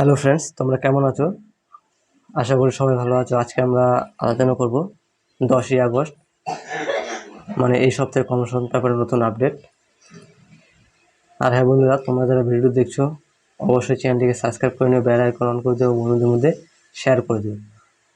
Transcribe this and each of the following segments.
Hello friends তোমরা কেমন আছো? আশা করি সবাই ভালো আছো। আজকে আমরা আলোচনা করব দশই আগস্ট মানে এই সপ্তাহে কর্মসংস্থান ব্যাপারে নতুন আপডেট। আর হ্যাঁ বন্ধুরা, তোমরা যারা ভিডিও দেখছ, অবশ্যই চ্যানেলটিকে সাবস্ক্রাইব করে নিও, বেল আইকন অন করে দিও বন্ধুদের মধ্যে শেয়ার করে দিও।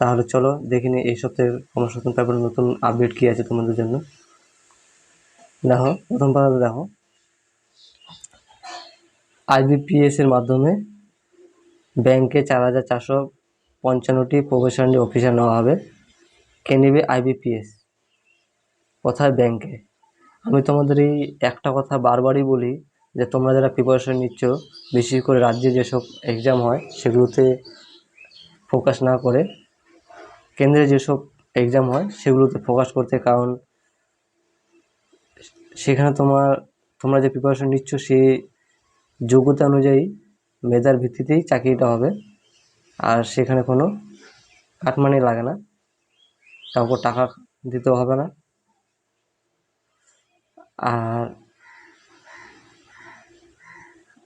তাহলে চলো দেখে নিই এই সপ্তাহের কর্মসংস্থান ব্যাপারে নতুন আপডেট কী আছে তোমাদের জন্য। দেখো, প্রথম পাতাতে দেখো। আইবিপিএস এর মাধ্যমে ব্যাংকে চার হাজার চারশো পঞ্চান্নটি প্রফেশনালি অফিসার নেওয়া হবে। কে নেবে? আইবিপিএস কোথায়? ব্যাংকে। আমি তোমাদের এই একটা কথা বারবারই বলি যে, তোমরা যারা প্রিপারেশন নিচ্ছ বিশেষ করে রাজ্যে যেসব এক্সাম হয়, সেগুলোতে ফোকাস না করে কেন্দ্রে যেসব এক্সাম হয়, সেগুলোতে ফোকাস করতে। কারণ সেখানে তোমার, তোমরা যে প্রিপারেশন নিচ্ছ, সেই যোগ্যতা অনুযায়ী মেধার ভিত্তিতেই চাকরিটা হবে। আর সেখানে কোনো কাটমানি লাগে না। কাউকে টাকা দিতেও হবে না। আর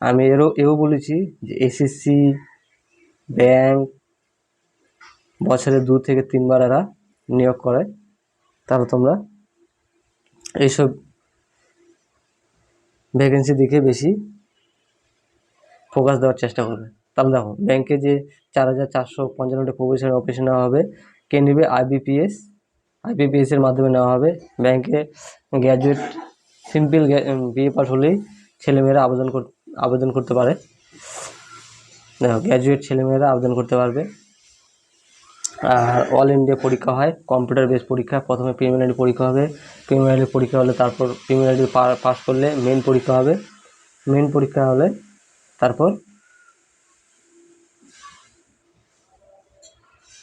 আমি এরও, এও বলেছি যে এসএসসি ব্যাংক বছরে দু থেকে তিনবার এরা নিয়োগ করে। তাহলে তোমরা এইসব ভ্যাকেন্সি দিকে বেশি ফোকাস দেওয়ার চেষ্টা করবে। তাহলে দেখো ব্যাংকে যে চার হাজার চারশো পঞ্চান্নটি প্রবেশের অফিসে নেওয়া হবে, কে নেবে? আইবিপিএস আইবিপিএস এর মাধ্যমে নেওয়া হবে। ব্যাংকে গ্র্যাজুয়েট সিম্পল বিএ পাস হলেই ছেলেমেয়েরা আবেদন আবেদন করতে পারে। দেখো গ্র্যাজুয়েট ছেলেমেয়েরা আবেদন করতে পারবে। আর অল ইন্ডিয়া পরীক্ষা হয় কম্পিউটার বেস পরীক্ষা। প্রথমে প্রিমিনারি পরীক্ষা হবে। প্রিমিনারি পরীক্ষা হলে তারপর প্রিমিনারি পাস করলে মেন পরীক্ষা হবে। মেন পরীক্ষা হলে তারপর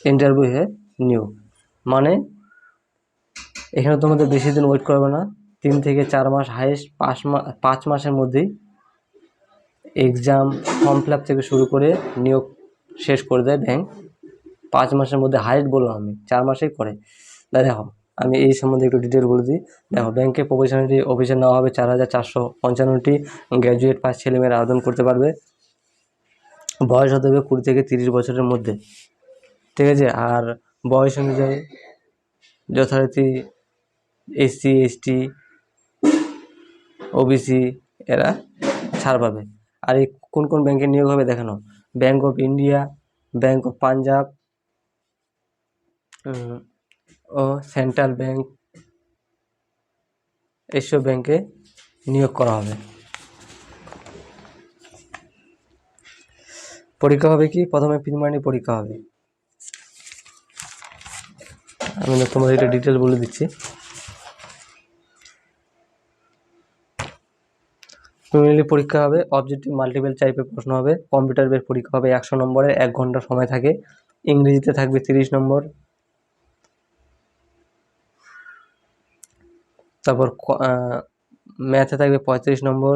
ইন্টারভিউ হে নিউ মানে এখানে তোমাদের বেশি দিন ওয়েট করবে না। তিন থেকে চার মাস হাইয়েস্ট পাঁচ মাস পাঁচ মাসের মধ্যেই এক্সাম ফর্ম ফিল থেকে শুরু করে নিয়োগ শেষ করে দেয় ব্যাংক পাঁচ মাসের মধ্যে হাইয়েস্ট বললাম আমি, চার মাসেই করে। দেখো আমি এই সম্বন্ধে একটু ডিটেল বলে দিই। দেখো ব্যাংকে প্রফেশনালি অফিসে নেওয়া হবে চার হাজার চারশো পঞ্চান্নটি গ্র্যাজুয়েট পাস ছেলেমেয়েরা আবেদন করতে পারবে। বয়স হতে হবে কুড়ি থেকে তিরিশ বছরের মধ্যে। ঠিক আছে? আর বয়স অনুযায়ী যথারীতি এসসি এসটি ওবিসি এরা ছাড় পাবে। আর এই কোন কোন ব্যাংকে নিয়োগ হবে দেখানো bank of India bank of Punjab O central bank এইসব ব্যাংকে নিয়োগ করা হবে। পরীক্ষা হবে কি? প্রথমে প্রিলিমিনারি পরীক্ষা হবে। আমি তোমাদের এটা ডিটেল বলে দিচ্ছি। প্রিলিমিনারি পরীক্ষা হবে অবজেক্টিভ মাল্টিপল টাইপের প্রশ্ন হবে কম্পিউটার বেস পরীক্ষা হবে, একশো নম্বরের এক ঘণ্টা সময় থাকে, ইংরেজিতে থাকবে তিরিশ নম্বর তারপর ম্যাথে থাকবে পঁয়ত্রিশ নম্বর,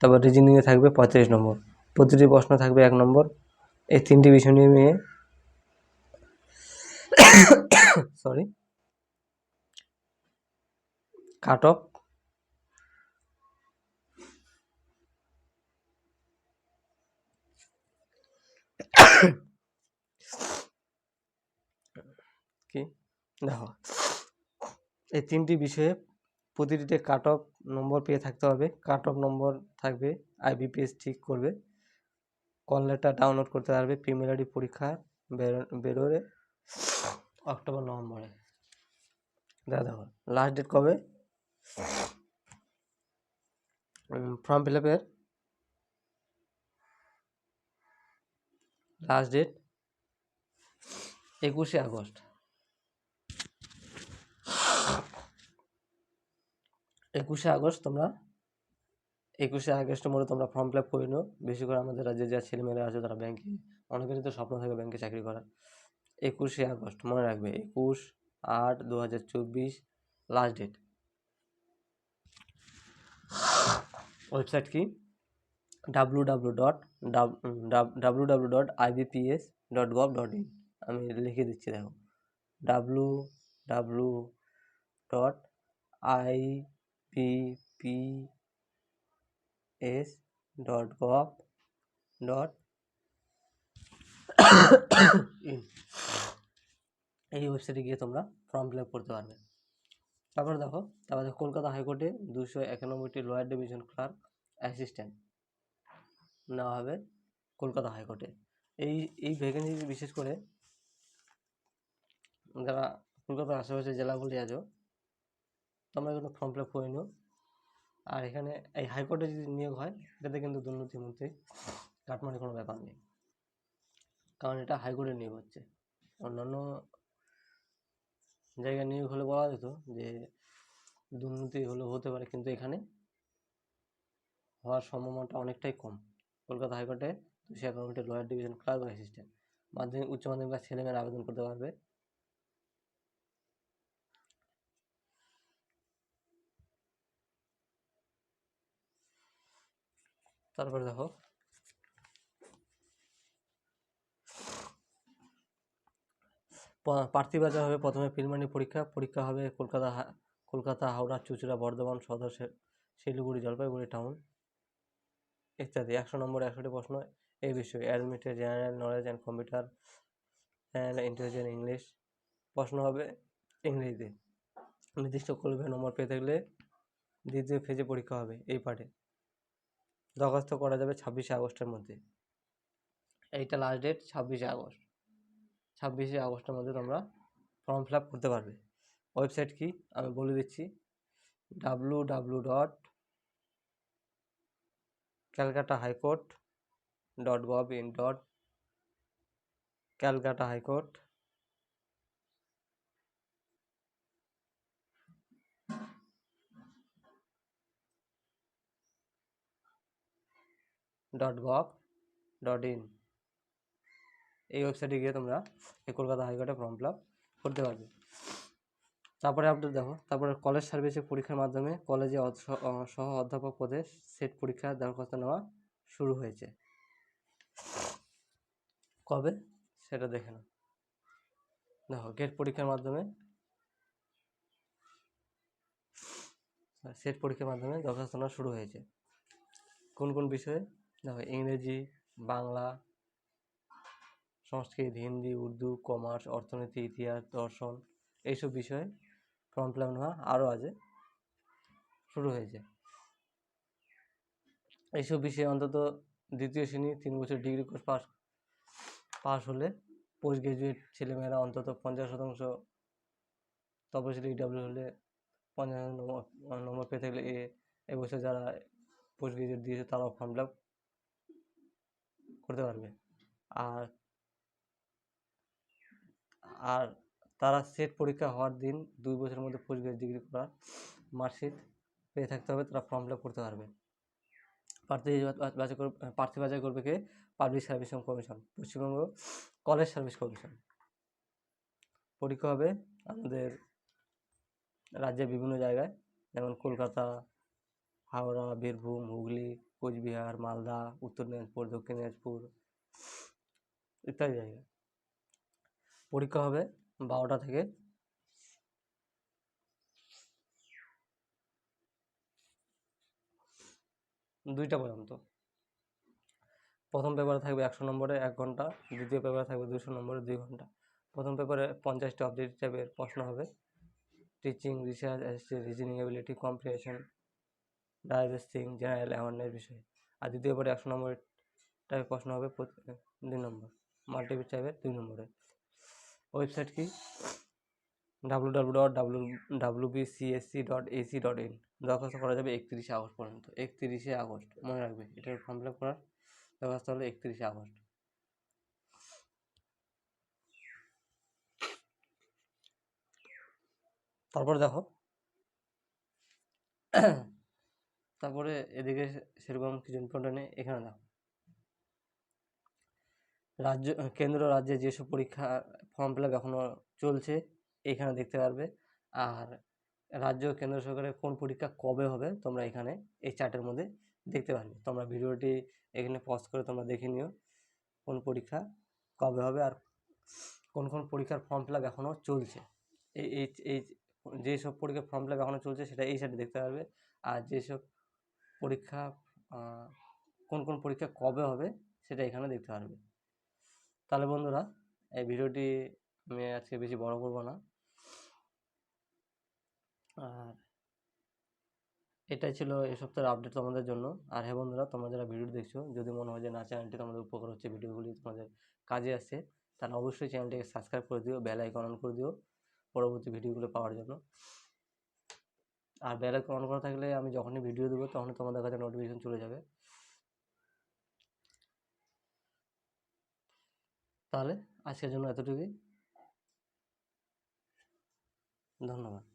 তারপর রিজনিংয়ে থাকবে পঁয়ত্রিশ নম্বর। প্রতিটি প্রশ্ন থাকবে এক নম্বর। এই তিনটি বিষয় নিয়ে সরি কাট অফ কি? দেখো। এই তিনটি বিষয়ে প্রতিটিতে কাট অফ নম্বর পেয়ে থাকতে হবে। কাট অফ নম্বর থাকবে আইবিপিএস ঠিক করবে। কল লেটার ডাউনলোড করতে পারবে প্রিমিলারি পরীক্ষা বেরো- বেরোবে অক্টোবর, নভেম্বরে। দাদা লাস্ট ডেট কবে? ফর্ম ফিল আপের লাস্ট ডেট একুশে আগস্ট। একুশে আগস্ট তোমরা, একুশে আগস্টের মধ্যে তোমরা ফর্ম ফিল আপ করে নিও। বেশি করে আমাদের রাজ্যে যা ছেলেমেয়েরা আছে তারা ব্যাংকে অনেকেরই তো স্বপ্ন থাকে ব্যাংকে চাকরি করার। একুশে আগস্ট, মনে রাখবে, একুশ আট দু হাজার চব্বিশ লাস্ট ডেট ওয়েবসাইট কি? W W dot W W dot IBPS dot gov dot in আমি লিখে দিচ্ছি, দেখো। W W dot I P P S dot gov dot এই ওয়েবসাইটে গিয়ে তোমরা ফর্ম ফিল আপ করতে পারবে। তারপরে দেখো, তারপরে কলকাতা হাইকোর্টে দুশো একানব্বইটি লয়ার ডিভিশন ক্লার্ক অ্যাসিস্ট্যান্ট নেওয়া হবে কলকাতা হাইকোর্টে। এই এই ভ্যাকেন্সি বিশেষ করে যারা কলকাতার আশেপাশে জেলাগুলি আছো তোমরা কিন্তু ফর্ম ফিল আপ করে নিও আর এখানে এই হাইকোর্টে যদি নিয়োগ হয়, এটাতে কিন্তু দুর্নীতির মধ্যে কাটমানি কোনো ব্যাপার নেই। কারণ এটা হাইকোর্টে নিয়োগ হচ্ছে। অন্যান্য জায়গায় নিয়োগ হলে বলা যেত যে দুর্নীতি হলে হতে পারে, কিন্তু এখানে হওয়ার সম্ভাবনাটা অনেকটাই কম। কলকাতা হাইকোর্টে দুশো একান্নটি লয়ার ডিভিশন ক্লার্ক অ্যাসিস্ট্যান্ট মাধ্যমিক, উচ্চ মাধ্যমিক বা ছেলেমেয়েরা আবেদন করতে পারবে। তারপরে দেখো। প্রার্থী বাজার হবে প্রথমে প্রিলিমিনারি পরীক্ষা। পরীক্ষা হবে কলকাতা কলকাতা, হাওড়া, চুঁচুড়া, বর্ধমান, সদর শিলিগুড়ি, জলপাইগুড়ি, টাউন ইত্যাদি। একশো নম্বর একশোটি প্রশ্ন এই বিষয়ে admitted general knowledge and computer and intelligent English প্রশ্ন হবে ইংরেজিতে। নির্দিষ্ট করবে নম্বর পেয়ে থাকলে দ্বিতীয় ফেজে পরীক্ষা হবে এই পার্টে দরখাস্ত করা যাবে ছাব্বিশে আগস্টের মধ্যে। এইটা লাস্ট ডেট ছাব্বিশে আগস্ট। ছাব্বিশে আগস্টের মধ্যে তোমরা ফর্ম ফিল আপ করতে পারবে। ওয়েবসাইট কি? আমি বলে দিচ্ছি। W W dot Calcutta high court dot gov in dot Calcutta high court dot gov dot in এই ওয়েবসাইটে গিয়ে তোমরা এই কলকাতা হাইকোর্টে ফর্ম ফিল আপ করতে পারবে। তারপরে আপডেট দেখো। তারপরে কলেজ সার্ভিসে পরীক্ষার মাধ্যমে কলেজে সহ অধ্যাপক পদে সেট পরীক্ষা দরখাস্ত নেওয়া শুরু হয়েছে। কবে? সেটা দেখে নাও। দেখো গেট পরীক্ষার মাধ্যমে সেট পরীক্ষার মাধ্যমে দরখাস্ত নেওয়া শুরু হয়েছে। কোন কোন বিষয়ে? ইংরেজি, বাংলা, সংস্কৃত, হিন্দি, উর্দু, কমার্স, অর্থনীতি, ইতিহাস, দর্শন এইসব বিষয়ে ফর্ম ফিল আপ নেওয়া আরও আছে শুরু হয়েছে এইসব বিষয়ে অন্তত দ্বিতীয় শ্রেণি, তিন বছর ডিগ্রি কোর্স পাস পাস হলে পোস্ট গ্রাজুয়েট ছেলেমেয়েরা অন্তত পঞ্চাশ শতাংশ তপশিলি ডাব্লিউ হলে পঞ্চাশ নম্বর পেয়ে থাকলে এ এবছর যারা পোস্ট গ্রাজুয়েট দিয়েছে তারাও ফর্ম ফিল আপ করতে পারবে। আর আর তারা সেট পরীক্ষা হওয়ার দিন দুই বছরের মধ্যে পোস্ট গ্রাজুয়েট ডিগ্রি করার মার্কশিট পেয়ে থাকতে হবে, তারা ফর্ম ফিল করতে পারবে। প্রার্থী করবে প্রার্থী বাছাই করবে কে? Public service commission Paschimbanga college service commission পরীক্ষা হবে আমাদের রাজ্যের বিভিন্ন জায়গায়, যেমন কলকাতা, হাওড়া, বীরভূম, হুগলি কোচবিহার, মালদা, উত্তর দিনাজপুর দক্ষিণ দিনাজপুর ইত্যাদি জায়গায় পরীক্ষা হবে বারোটা থেকে। দুইটা পর্যন্ত। প্রথম পেপারে থাকবে একশো নম্বরে এক ঘণ্টা, দ্বিতীয় পেপারে থাকবে দুশো নম্বরে দুই ঘণ্টা। প্রথম পেপারে পঞ্চাশটা অবজেক্টিভ টাইপের প্রশ্ন হবে। Teaching research reasoning ability comprehension digesting general awareness বিষয়ে। আর দ্বিতীয় পেপারে একশো নম্বরের টাইপের প্রশ্ন হবে দুই নম্বর মাল্টিপিল টাইপের দুই নম্বরে। ওয়েবসাইট কি W W dot W W BCSC dot AC dot in দরখাস্ত করা যাবে একত্রিশে আগস্ট পর্যন্ত। একত্রিশে আগস্ট, মনে রাখবে। এটার ফর্ম ফিল আপ করার দরখাস্ত হলো একত্রিশে আগস্ট। তারপর দেখো। তারপরে এদিকে সেরকম কিছু ইম্পর্টেন্ট নেই এখানে দেখো। রাজ্য, কেন্দ্র রাজ্যে যেসব পরীক্ষা ফর্ম ফিল আপ এখনও চলছে, এখানে দেখতে পারবে। আর রাজ্য কেন্দ্র সরকারের কোন পরীক্ষা কবে হবে, তোমরা এখানে এই চার্টের মধ্যে দেখতে পারবে। তোমরা ভিডিওটি এখানে পজ করে তোমরা দেখে নিও, কোন পরীক্ষা কবে হবে আর কোন কোন পরীক্ষার ফর্ম ফিল আপ এখনও চলছে। এই এই এই, যেসব পরীক্ষার ফর্ম ফিল আপ এখনও চলছে, সেটা এই সাইডে দেখতে পারবে। আর যেসব পরীক্ষা কোন কোন পরীক্ষা কবে হবে সেটা এখানে দেখতে পারবে। তাহলে বন্ধুরা, এই ভিডিওটি আমি আজকে বেশি বড় করব না। আর এটাই ছিল এই সপ্তাহের আপডেট তোমাদের জন্য। আর হ্যাঁ বন্ধুরা, তোমরা যারা ভিডিও দেখছ, যদি মনে হয় যে না, চ্যানেলটি তোমাদের উপকার হচ্ছে, ভিডিওগুলি তোমাদের কাজে আসছে, তাহলে অবশ্যই চ্যানেলটিকে সাবস্ক্রাইব করে দিও বেল আইকন অন করে দিও, পরবর্তী ভিডিওগুলো পাওয়ার জন্য। আর বেল আইকন অন করা থাকলে আমি যখনই ভিডিও দেবো, তখনই তোমাদের কাছে নোটিফিকেশন চলে যাবে। তাহলে আজকের জন্য এতটুকুই। ধন্যবাদ।